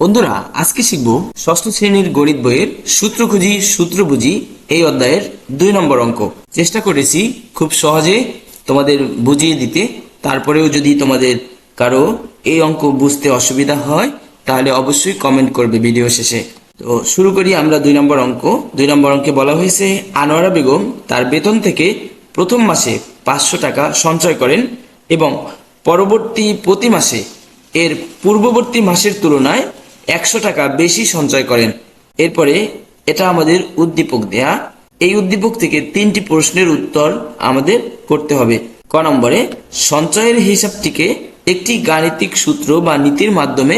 বন্ধুরা, আজকে শিখব ষষ্ঠ শ্রেণির গণিত বইয়ের সূত্র খুঁজি, সূত্র বুঝি এই অধ্যায়ের দুই নম্বর অঙ্ক। চেষ্টা করেছি খুব সহজে তোমাদের বুঝিয়ে দিতে। তারপরেও যদি তোমাদের কারও এই অঙ্ক বুঝতে অসুবিধা হয়, তাহলে অবশ্যই কমেন্ট করবে ভিডিও শেষে। তো শুরু করি আমরা দুই নম্বর অঙ্ক। দুই নম্বর অঙ্কে বলা হয়েছে, আনোয়ারা বেগম তার বেতন থেকে প্রথম মাসে পাঁচশো টাকা সঞ্চয় করেন এবং পরবর্তী প্রতি মাসে এর পূর্ববর্তী মাসের তুলনায় একশো টাকা বেশি সঞ্চয় করেন। এরপরে এটা আমাদের উদ্দীপক দেয়া। এই উদ্দীপক থেকে তিনটি প্রশ্নের উত্তর আমাদের করতে হবে। ক নম্বরে, সঞ্চয়ের হিসাবটিকে একটি গাণিতিক সূত্র বা নীতির মাধ্যমে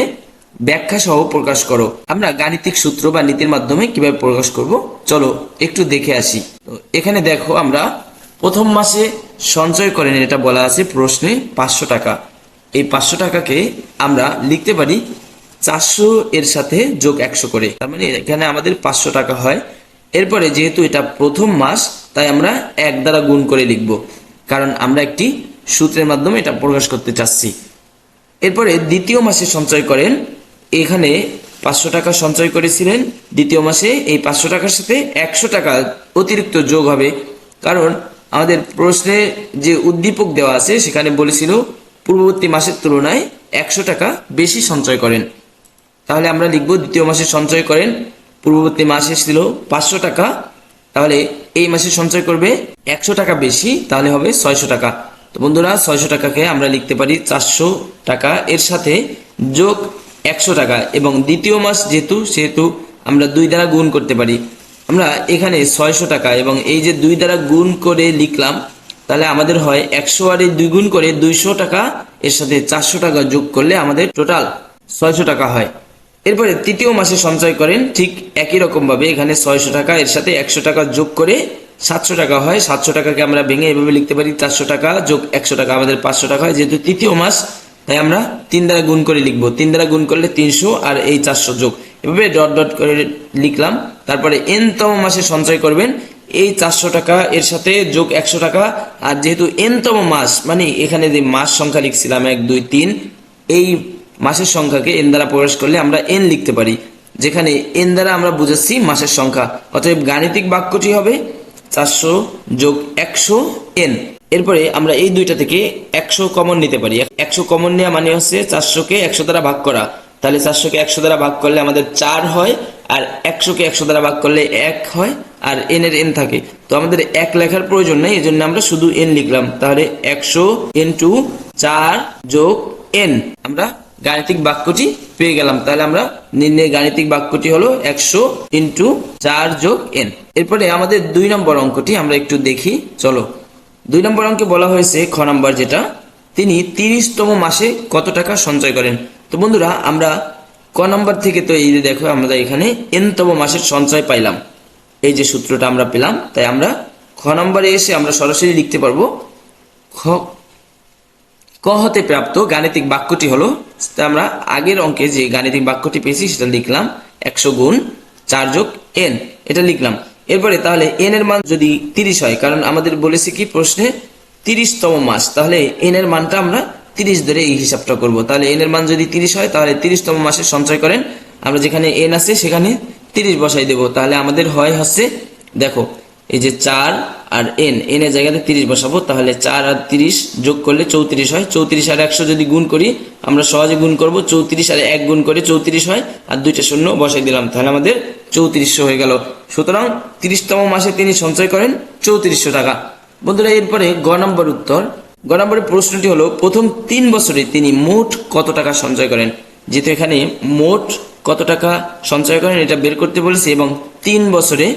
ব্যাখ্যা সহ প্রকাশ করো। আমরা গাণিতিক সূত্র বা নীতির মাধ্যমে কীভাবে প্রকাশ করব? চলো একটু দেখে আসি। তো এখানে দেখো আমরা প্রথম মাসে সঞ্চয় করেন এটা বলা আছে প্রশ্নে পাঁচশো টাকা। এই পাঁচশো টাকাকে আমরা লিখতে পারি চারশো এর সাথে যোগ একশো করে। তার মানে এখানে আমাদের পাঁচশো টাকা হয়। এরপরে যেহেতু এটা প্রথম মাস, তাই আমরা এক দ্বারা গুণ করে লিখব। কারণ আমরা একটি সূত্রের মাধ্যমে এটা প্রকাশ করতে চাচ্ছি। এরপরে দ্বিতীয় মাসে সঞ্চয় করেন, এখানে পাঁচশো টাকা সঞ্চয় করেছিলেন। দ্বিতীয় মাসে এই পাঁচশো টাকার সাথে একশো টাকা অতিরিক্ত যোগ হবে। কারণ আমাদের প্রশ্নে যে উদ্দীপক দেওয়া আছে, সেখানে বলেছিল পূর্ববর্তী মাসের তুলনায় একশো টাকা বেশি সঞ্চয় করেন। তাহলে আমরা লিখব দ্বিতীয় মাসে সঞ্চয় করেন, পূর্ববর্তী মাসে ছিল পাঁচশো টাকা, তাহলে এই মাসে সঞ্চয় করবে একশো টাকা বেশি, তাহলে হবে ছয়শো টাকা। তো বন্ধুরা, ছয়শো টাকাকে আমরা লিখতে পারি চারশো টাকা, এর সাথে যোগ একশো টাকা এবং দ্বিতীয় মাস যেহেতু, সেহেতু আমরা দুই দ্বারা গুণ করতে পারি। আমরা এখানে ছয়শো টাকা এবং এই যে দুই দ্বারা গুণ করে লিখলাম, তাহলে আমাদের হয় একশো আর দুই গুণ করে দুইশো টাকা, এর সাথে চারশো টাকা যোগ করলে আমাদের টোটাল ছয়শো টাকা হয়। এরপরে তৃতীয় মাসে সঞ্চয় করেন ঠিক একই রকম ভাবে এখানে ছয়শো টাকা, এর সাথে একশো টাকা যোগ করে সাতশো টাকা হয়। সাতশো টাকাকে আমরা ভেঙে এভাবে লিখতে পারি চারশো টাকা যোগ একশো টাকা, আমাদের পাঁচশো টাকা হয়। যেহেতু তৃতীয় মাস, তাই আমরা তিন দ্বারা গুণ করে লিখব। তিন দ্বারা গুণ করলে তিনশো আর এই চারশো যোগ। এভাবে ডট ডট করে লিখলাম। তারপরে এনতম মাসে সঞ্চয় করবেন। এই চারশো টাকা, এর সাথে যোগ একশো টাকা। আর যেহেতু এনতম মাস মানে এখানে যে মাস সংখ্যা লিখছিলাম, এক, দুই, তিন, এই মাসের সংখ্যাকে এন দ্বারা প্রকাশ করলে আমরা এন লিখতে পারি। যেখানে এন দ্বারা আমরা বুঝাচ্ছি মাসের সংখ্যা। অতএব গাণিতিক বাক্যটি হবে চারশো যোগ একশো এন এরপরে আমরা এই দুইটা থেকে একশো কমন নিতে পারি। একশো কমন নেওয়া মানে হচ্ছে চারশোকে একশো দ্বারা ভাগ করা। তাহলে চারশোকে একশো দ্বারা ভাগ করলে আমাদের চার হয়, আর একশোকে একশো দ্বারা ভাগ করলে এক হয়, আর এন এর এন থাকে। তো আমাদের এক লেখার প্রয়োজন নেই এই জন্য আমরা শুধু এন লিখলাম। তাহলে একশো এন টু চার যোগ এন আমরা গাণিতিক বাক্যটি পেয়ে গেলাম। তাহলে আমরা নির্ণয় গাণিতিক বাক্যটি হলো একশো ইন্টু চার যোগ এন। এরপরে আমাদের দুই নম্বর অঙ্কটি আমরা একটু দেখি। চলো। দুই নম্বর অঙ্কে বলা হয়েছে খ নম্বর যেটা। তিনি তিরিশতম মাসে কত টাকা সঞ্চয় করেন? তো বন্ধুরা, আমরা ক নম্বর থেকে তো এই দেখো, আমরা এখানে এনতম মাসের সঞ্চয় পাইলাম। এই যে সূত্রটা আমরা পেলাম, তাই আমরা খ নম্বরে এসে আমরা সরাসরি লিখতে পারব। খ, ক হতে প্রাপ্ত গাণিতিক বাক্যটি হলো আমরা আগের অঙ্কে যে গাণিতিক বাক্যটি পেয়েছি, সেটা লিখলাম একশো গুণ চার যোগ এন এটা লিখলাম। এরপরে তাহলে এন এর মান যদি তিরিশ হয়, কারণ আমাদের বলেছে কি প্রশ্নে, তিরিশতম মাস, তাহলে এন এর মানটা আমরা তিরিশ ধরে এই হিসাবটা করব। তাহলে এন এর মান যদি তিরিশ হয়, তাহলে তিরিশতম মাসে সঞ্চয় করেন। আমরা যেখানে এন আছে, সেখানে তিরিশ বসাই দেব। তাহলে আমাদের হয় হচ্ছে, দেখো, এই যে চার আর এন এন এর জায়গাতে তিরিশ বসাবো, তাহলে চার আর তিরিশ যোগ করলে চৌত্রিশ হয়। চৌত্রিশ আর একশো যদি গুণ করি, আমরা সহজে গুণ করব, চৌত্রিশ আর এক গুণ করে চৌত্রিশ হয়, আর দুইটা শূন্য বসাই দিলাম, তাহলে আমাদের চৌত্রিশশো হয়ে গেল। সুতরাং তিরিশতম মাসে তিনি সঞ্চয় করেন চৌত্রিশশো টাকা। বন্ধুরা, এরপরে গ নম্বর উত্তর। গ নম্বরের প্রশ্নটি হলো, প্রথম তিন বছরে তিনি মোট কত টাকা সঞ্চয় করেন? যেহেতু এখানে মোট কত টাকা সঞ্চয় করেন, এটা বের করতে বলেছি, এবং তিন বছরে,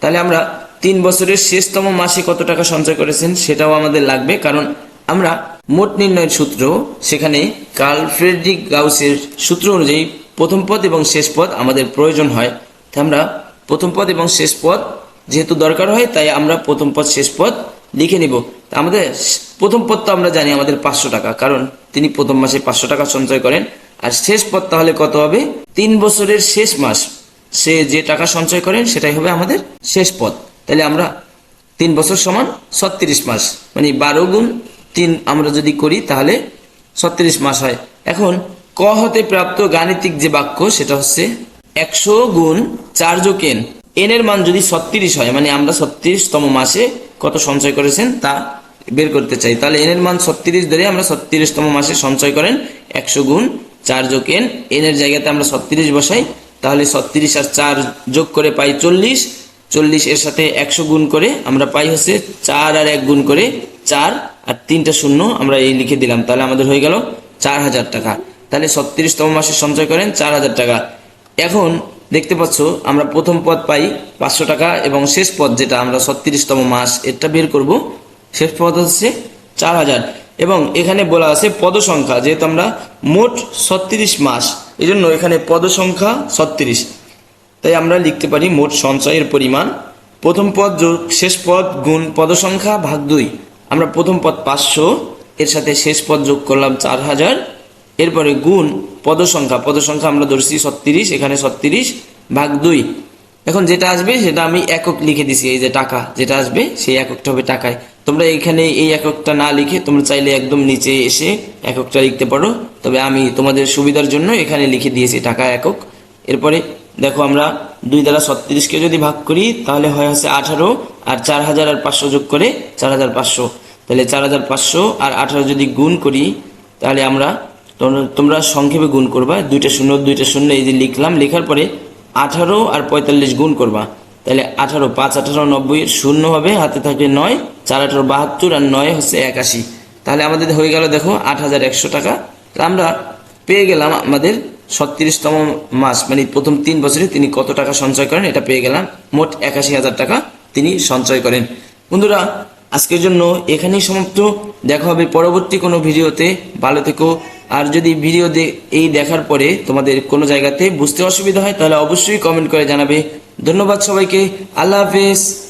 তাহলে আমরা তিন বছরের শেষতম মাসে কত টাকা সঞ্চয় করেছেন সেটাও আমাদের লাগবে, কারণ আমরা মোট নির্ণয়ের সূত্র সেখানে কার্ল ফ্রেডরিক গাউসের সূত্র অনুযায়ী প্রথম পদ এবং শেষ পদ আমাদের প্রয়োজন হয়। তাই আমরা প্রথম পদ এবং শেষ পদ যেহেতু দরকার হয়, তাই আমরা প্রথম পদ, শেষ পদ লিখে নিব। আমাদের প্রথম পদ তো আমরা জানি আমাদের পাঁচশো টাকা, কারণ তিনি প্রথম মাসে পাঁচশো টাকা সঞ্চয় করেন। আর শেষ পদ তাহলে কত হবে? তিন বছরের শেষ মাস সে যে টাকা সঞ্চয় করেন সেটাই হবে আমাদের শেষ পদ। তাহলে আমরা তিন বছর সমান ছত্রিশ মাস মানে বারো গুণ তিন আমরা যদি করি তাহলে ছত্রিশ মাস হয়। এখন ক হতে প্রাপ্ত গাণিতিক যে বাক্য সেটা হচ্ছে একশো গুণ চার যোগ এন এন এর মান যদি ছত্রিশ হয় মানে আমরা ছত্রিশতম মাসে কত সঞ্চয় করেছেন তা বের করতে চাই। তাহলে এন এর মান ছত্রিশ ধরে আমরা ছত্রিশতম মাসে সঞ্চয় করেন একশো গুণ চার যোগ এন এন এর জায়গাতে আমরা ছত্রিশ বসাই, তাহলে ছত্রিশ আর চার যোগ করে পাই চল্লিশ। চল্লিশ এর সাথে একশো গুণ করে আমরা পাই হচ্ছে চার আর এক গুণ করে চার আর তিনটা শূন্য আমরা এই লিখে দিলাম। তাহলে আমাদের হয়ে গেল চার হাজার টাকা। তাহলে ছত্রিশতম মাসে সঞ্চয় করেন চার হাজার টাকা। এখন দেখতে পাচ্ছ, আমরা প্রথম পদ পাই পাঁচশো টাকা এবং শেষ পদ যেটা আমরা ছত্রিশতম মাস এটা বের করব, শেষ পদ হচ্ছে চার হাজার। এবং এখানে বলা আছে পদ সংখ্যা যেহেতু আমরা মোট ছত্রিশ মাস এই জন্য এখানে পদ সংখ্যা ছত্রিশ। তাই আমরা লিখতে পারি মোট সঞ্চয়ের পরিমাণ। প্রথম পদ যোগ শেষ পদ গুণ পদ সংখ্যা ভাগ দুই। আমরা প্রথম পদ পাঁচশো, এর সাথে শেষ পদ যোগ করলাম চার হাজার এরপরে গুণ পদ সংখ্যা পদ সংখ্যা আমরা ধরছি ছত্রিশ, এখানে ছত্রিশ, ভাগ দুই। এখন যেটা আসবে সেটা আমি একক লিখে দিছি, এই যে টাকা, যেটা আসবে সেই এককটা হবে টাকায়। তোমরা এখানে এই এককটা না লিখে, তোমরা চাইলে একদম নিচে এসে এককটা লিখতে পারো। তবে আমি তোমাদের সুবিধার জন্য এখানে লিখে দিয়েছি টাকা একক। এরপরে দেখো আমরা দুই দ্বারা ছত্রিশকে যদি ভাগ করি, তাহলে হয় হচ্ছে আঠারো, আর চার হাজার আর পাঁচশো যোগ করে চার হাজার পাঁচশো। তাহলে চার হাজার পাঁচশো আর আঠারো যদি গুণ করি, তাহলে আমরা তোমরা- সংক্ষেপে গুণ করবা, দুইটা শূন্য দুইটা শূন্য, এই যে লিখলাম, লেখার পরে আঠারো আর পঁয়তাল্লিশ গুণ করবা। তাহলে আঠারো পাঁচ, আঠারো নব্বই, শূন্য হবে, হাতে থাকে নয়, চার, আঠারো বাহাত্তর, আর নয় হচ্ছে একাশি। তাহলে আমাদের হয়ে গেল দেখো আট হাজার একশো টাকা। আমরা পেয়ে গেলাম আমাদের ছত্রিশতম মাস মানে প্রথম তিন বছরে তিনি কত টাকা সঞ্চয় করেন এটা পেয়ে গেলাম। মোট একাশি হাজার টাকা তিনি সঞ্চয় করেন। বন্ধুরা, আজকের জন্য এখানেই সমাপ্ত। দেখা হবে পরবর্তী কোনো ভিডিওতে। ভালো থেকো। আর যদি ভিডিও এই দেখার পরে তোমাদের কোনো জায়গাতে বুঝতে অসুবিধা হয়, তাহলে অবশ্যই কমেন্ট করে জানাবে। ধন্যবাদ সবাইকে। আল্লাহ হাফেজ।